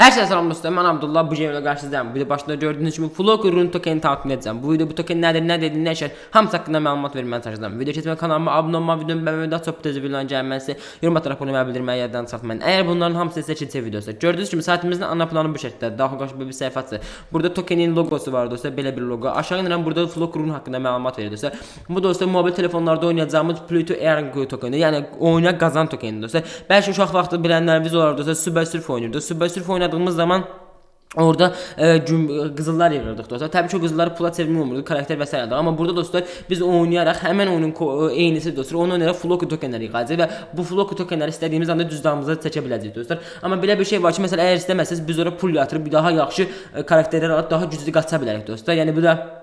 Hər şeyə salam dostlar, mən Abdullah bu videoda qarşınızdayım. Video başında gördüyünüz kimi Flock Rune tokeni tanıtım edəcəm. Bu video bu token nədir, nə dedi, nə işər, hamısı haqqında məlumat verməyə çalışacağam. Video keçməyə kanalıma abunə olmağı, videomu bəyənməyi, daha çox tez videoların gəlməsi, yorum ataraq bunu mənə bildirməyi yaddan çıxartmayın. Əgər bunların hamısı sizə keçəcək videosu. Gördüyünüz kimi saytımızın ana planı bu şəkildə. Daha qarşı bir səhifəsi. Burada tokenin loqosu var dostlar, belə bir loqo. Aşağı enirəm burada Flock Rune haqqında məlumat verir dostlar. Bu dostlar mobil telefonlarda oynayacağımız Pluto Air tokeni, yəni oyuna qazan tokeni dostlar. Bəlkə uşaq vaxtı bilənləriniz olar dostlar, Super Surf oynayırdı. Super Surf oynadığımız zaman Orada e, cüm, qızıllar yığırdıq dostlar. Təbii ki, o qızılları pula çevirmək olmurdu, karakter və s. Amma burada dostlar biz oynayaraq həmin oyunun ko- eynisi dostlar, onu oynayaraq flock tokenləri yığacağıq və bu flock tokenləri istədiyimiz anda cüzdanımıza çəkə biləcəyik dostlar. Amma belə bir şey var ki, məsələn, əgər istəməsəz biz ora pul yatırıb daha yaxşı e, karakterlər alıb daha güclü qaça bilərik dostlar. Yəni bu da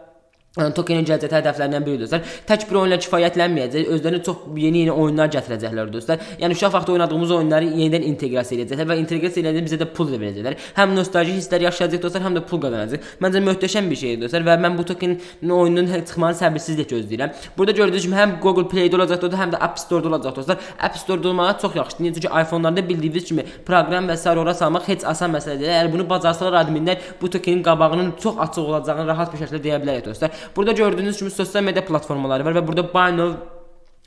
Yəni, Tokenin gələcək hədəflərindən biri dostlar. Tək bir oyunla kifayətlənməyəcək, özlərinə çox yeni-yeni oyunlar gətirəcəklər dostlar. Yəni uşaq vaxtı oynadığımız oyunları yenidən inteqrasiya edəcəklər və inteqrasiya edəndə bizə də pul da verəcəklər. Həm nostalji hisslər yaşayacaq dostlar, həm də pul qazanacaq. Məncə möhtəşəm bir şeydir dostlar və mən bu tokenin oyunun çıxmanı səbirsizliklə gözləyirəm. Burada gördüyünüz kimi həm Google Play-də olacaq dostlar, həm də App Store-da olacaq dostlar. App Store-da olmağı çox yaxşıdır. Çünki iPhone-larda bildiyiniz kimi proqram və sair ora salmaq heç asan məsələ deyil. Əgər bunu bacarsalar adminlər bu tokenin qabağının çox açıq olacağını rahat bir şəkildə deyə bilərik dostlar. Burada gördüyünüz kimi sosial media platformaları var və burada Binance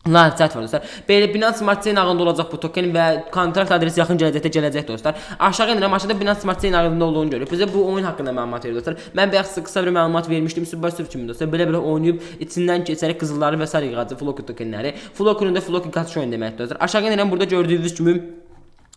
Live chat var dostlar. Belə Binance Smart Chain ağında olacaq bu token və kontrakt adresi yaxın gələcəkdə gələcək dostlar. Aşağı enirəm, aşağıda Binance Smart Chain ağında olduğunu görürük. Bizə bu oyun haqqında məlumat verir dostlar. Mən bayaq sizə qısa bir məlumat vermişdim Super Surf kimi dostlar. Belə-belə oynayıb içindən keçərək qızılları və sair yığacaq Flock tokenləri. Flock'un da Flock qaçış oyunu deməkdir dostlar. Aşağı enirəm, burada gördüyünüz kimi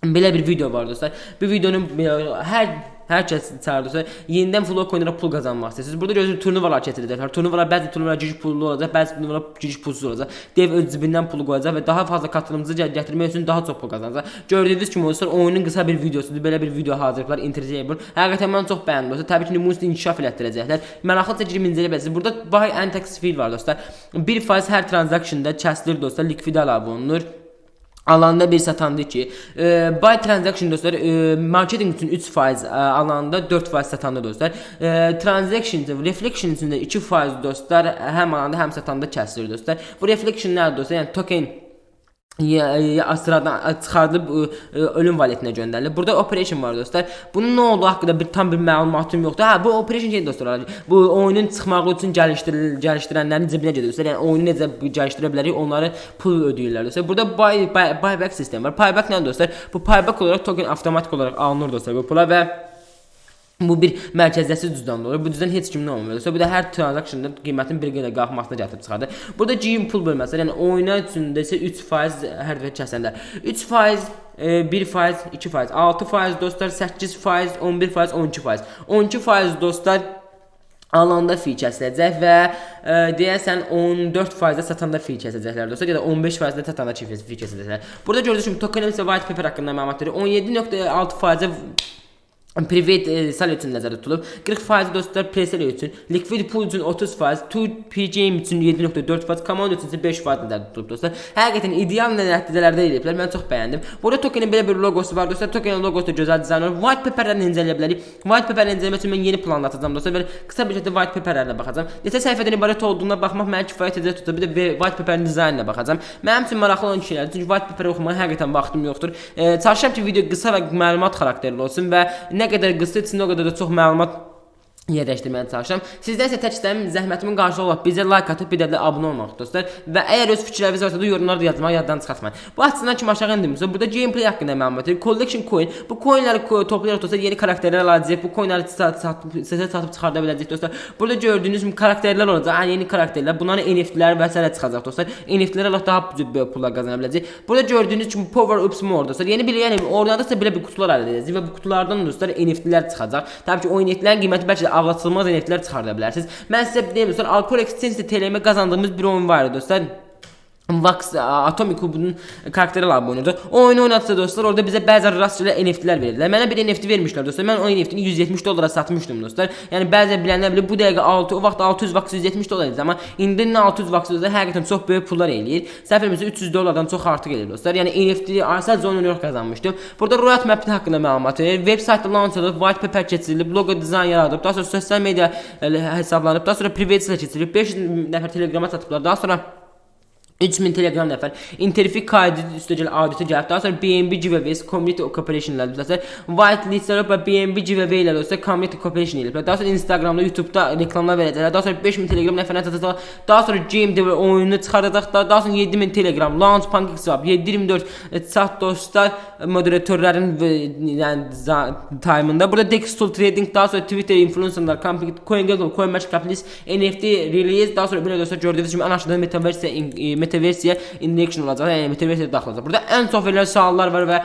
Belə bir video var dostlar. Bu videonun e, hər hər kəs çağırırsa yenidən flow oynayaraq pul qazanmaq istəyirsiniz. Burada gözünüz turnuvalar keçiriləcəklər. Turnuvalar bəzi turnuvalar giriş pullu olacaq, bəzi turnuvalar giriş pulsuz olacaq. Dev öz cibindən pulu qoyacaq və daha fazla katılımcı gətirmək üçün daha çox pul qazanacaq. Gördüyünüz kimi dostlar oyunun qısa bir videosudur. Belə bir video hazırlayıblar Interjable. Həqiqətən mən çox bəyəndim dostlar. Təbii ki, Moonstone inkişaf elətdirəcəklər. Maraqlıca girib incələyə bilərsiniz. Burada buy and tax fee var dostlar. 1% hər transactionda kəsilir dostlar, likvid əlavə olunur. Alanda bir satanda ki, e, buy transaction dostlar, e, marketing üçün 3% e, alanda 4% satanda dostlar. E, transaction, reflection üçün də 2% dostlar, həm alanda həm satanda kəsilir dostlar. Bu reflection nədir dostlar? Yəni token sıradan çıxarılıb ölüm valetinə göndərilir. Burada operation var dostlar. Bunun nə olduğu haqqında bir tam bir məlumatım yoxdur. Hə, bu operation şey dostlar. Bu oyunun çıxmağı üçün gəlişdiril gəlişdirənlərin cibinə gedir dostlar. Yəni oyunu necə gəlişdirə bilərik, onları pul ödəyirlər dostlar. Burada buy, buy, buyback sistemi var. Buyback nədir dostlar? Bu buyback olaraq token avtomatik olaraq alınır dostlar bu pula və Bu bir mərkəziyyətsiz cüzdandır. Bu cüzdan heç kimin olmur. Bu da hər transactionda qiymətin bir qədər qalxmasına gətirib çıxardır. Burada GM pul bölməsi, yəni oyuna üçün də isə 3% hər dəfə kəsəndə. 3% e, 1%, 2%, 6% dostlar, 8%, 11%, 12%. 12% dostlar alanda fi kəsiləcək və e, deyəsən 14%-də satanda fi kəsəcəklər dostlar ya da 15%-də satanda fi kəsəcəklər. Burada gördüyünüz kimi token isə white paper haqqında məlumat verir. 17.6% Private e, sal üçün nəzərdə tutulub. 40% dostlar presale üçün, liquid pool üçün 30%, 2PGM üçün 7.4%, command üçün isə 5% nəzərdə tutulub dostlar. Həqiqətən ideal nəticələrdə ediblər. Mən çox bəyəndim. Burada tokenin belə bir loqosu var dostlar. Tokenin loqosu da gözəl dizayn olunub. White paperləri incələyə bilərik. White paperləri incələmək üçün mən yeni planlatacağam dostlar. Belə qısa bir şəkildə white paperlərə baxacağam. Neçə səhifədən ibarət olduğuna baxmaq mənə kifayət edəcək tutub. Bir də white paperin dizaynına baxacağam. Mənim üçün maraqlı olan şeylərdir. Çünki white paper oxumağa həqiqətən vaxtım yoxdur. E, çalışıram ki, video qısa və məlumat xarakterli olsun və nə qədər qısa içində o qədər də çox məlumat yerləşdirməyə çalışıram. Sizdən isə tək istəyim zəhmətimin qarşılığı olaraq bizə like atıb bir də də abunə olmaq dostlar və əgər öz fikirləriniz varsa da yorumlarda yazmağı yaddan çıxartmayın. Bu açısından kim aşağı endimsə burada gameplay haqqında məlumat verir. Collection coin. Bu coinləri toplayaraq dostlar yeni karakterlər alacağıq. Bu coinləri sizə satıb çıxarda biləcək dostlar. Burada gördüyünüz kimi karakterlər olacaq. Yəni yeni karakterlər. Bunların NFT-lər və s. çıxacaq dostlar. NFT-lər Allah daha böyük pullar qazana biləcək. Burada gördüyünüz kimi power ups more dostlar. Yeni bir yəni orada belə bir qutular əldə edəcəyik və bu qutulardan dostlar NFT-lər çıxacaq. Təbii ki, o NFT-lərin qiyməti bəlkə də avlatılmaz NFT-lər çıxarda bilərsiniz. Mən sizə deyim dostlar, Alcor Exchange TLM qazandığımız bir oyun var idi dostlar. Vax Atomic Cube'un karakteri bu oyunda. O oyunu oynatsa dostlar orada bize bəzi rastgele NFT'lər verirlər. Mənə bir NFT vermişlər dostlar. Mən o NFT'ni 170 dollara satmışdım dostlar. Yəni bəzən bilənlər bilir bu dəqiqə 6 o vaxt 600 vax 170 dollar idi amma indi nə 600 vax dostlar həqiqətən çox böyük pullar eləyir. Etmirəmsə 300 dollardan çox artıq eləyir dostlar. Yəni NFT sadəcə onu oynayaraq qazanmışdım. Burada Riot Map haqqında məlumat verir. Web saytı launch olub, white paper keçirilib, logo dizayn yaradıb, daha sonra sosial media e, hesablanıb, daha sonra private keçirilib, 500 nəfər Telegrama satıblar. Daha sonra 3000 Telegram nəfər, Interfik kaydı üstəgəl auditi sonra BNB giveaways, community cooperation-lər, məsələn, whitelist-lər və BNB giveaway-lər olsa community cooperation eləyiblər. Daha sonra Instagramda, YouTube-da reklamlar verəcəklər. Daha sonra 5000 Telegram nəfərinə çatacaq. Daha sonra game dev oyununu çıxardacaqlar. Daha sonra 7000 Telegram, launch pancake swap, 724 e, chat dostlar, e, moderatorların və yəni time'ında. Burada Dextool Trading, daha sonra Twitter influencerlar, Company, CoinGecko, CoinMarket Capitalist, NFT release, daha sonra belə dostlar gördüyünüz kimi ən aşağıda metaverse e, metaverse injection olacaq. Yəni metaverse daxil olacaq. Burada ən çox verilən suallar var və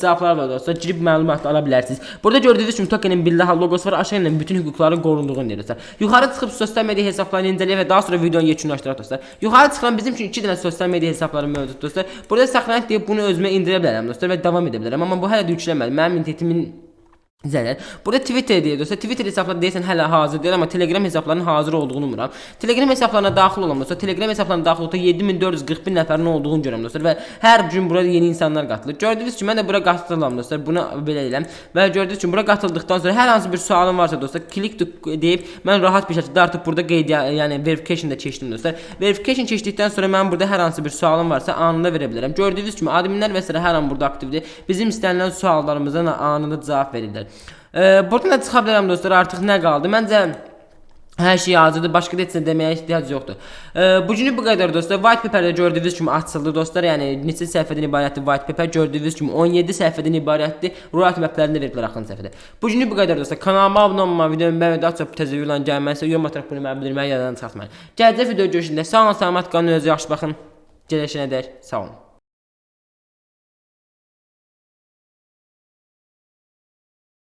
cavablar var dostlar. Girib məlumat ala bilərsiniz. Burada gördüyünüz kimi tokenin billaha logosu var. Aşağı ilə bütün hüquqların qorunduğunu deyirlər. Yuxarı çıxıb sosial media hesablarını incələ və daha sonra videonu yekunlaşdıraq dostlar. Yuxarı çıxan bizim üçün 2 dənə sosial media hesabları mövcud dostlar. Burada saxlanaq deyib bunu özümə indirə bilərəm dostlar və davam edə bilərəm. Amma bu hələ də yüklənmədi. Mənim internetimin Zərər. Burada Twitter deyir dostlar. Twitter hesabları deyəsən hələ hazır deyil, amma Telegram hesablarının hazır olduğunu umuram. Telegram hesablarına daxil olam dostlar. Telegram hesablarına daxil olduqda 7441 nəfərin olduğunu görürəm dostlar və hər gün bura yeni insanlar qatılır. Gördüyünüz kimi mən də bura qatılıram dostlar. Buna belə eləm və gördüyünüz kimi bura qatıldıqdan sonra hər hansı bir sualın varsa dostlar, to deyib mən rahat bir şəkildə artıq burada qeyd yəni verification da keçdim dostlar. Verification keçdikdən sonra mən burada hər hansı bir sualım varsa anında verə bilərəm. Gördüyünüz kimi adminlər və s. hər an burada aktivdir. Bizim istənilən suallarımıza anında cavab verirlər. Ee, buradan da çıxa bilərəm dostlar. Artıq nə qaldı? Məncə Hər şey hazırdır. Başqa heç nə deməyə ehtiyac yoxdur. Ee, bu günü bu qədər dostlar. White paper-də gördüyünüz kimi açıldı dostlar. Yəni neçə səhifədən ibarətdir white paper? Gördüyünüz kimi 17 səhifədən ibarətdir. Road maplərini də verdilər axırıncı səhifədə. Bu günü bu qədər dostlar. Kanalıma abunə olmağı, videomu bəyənməyi, daha çox təzə videoların gəlməsi, yorum ataraq bunu mənə bildirməyi yaddan çıxartmayın. Gələcək video görüşündə sağ olun, salamat qalın, özünüzə yaxşı baxın. Gəlişənə dək sağ olun.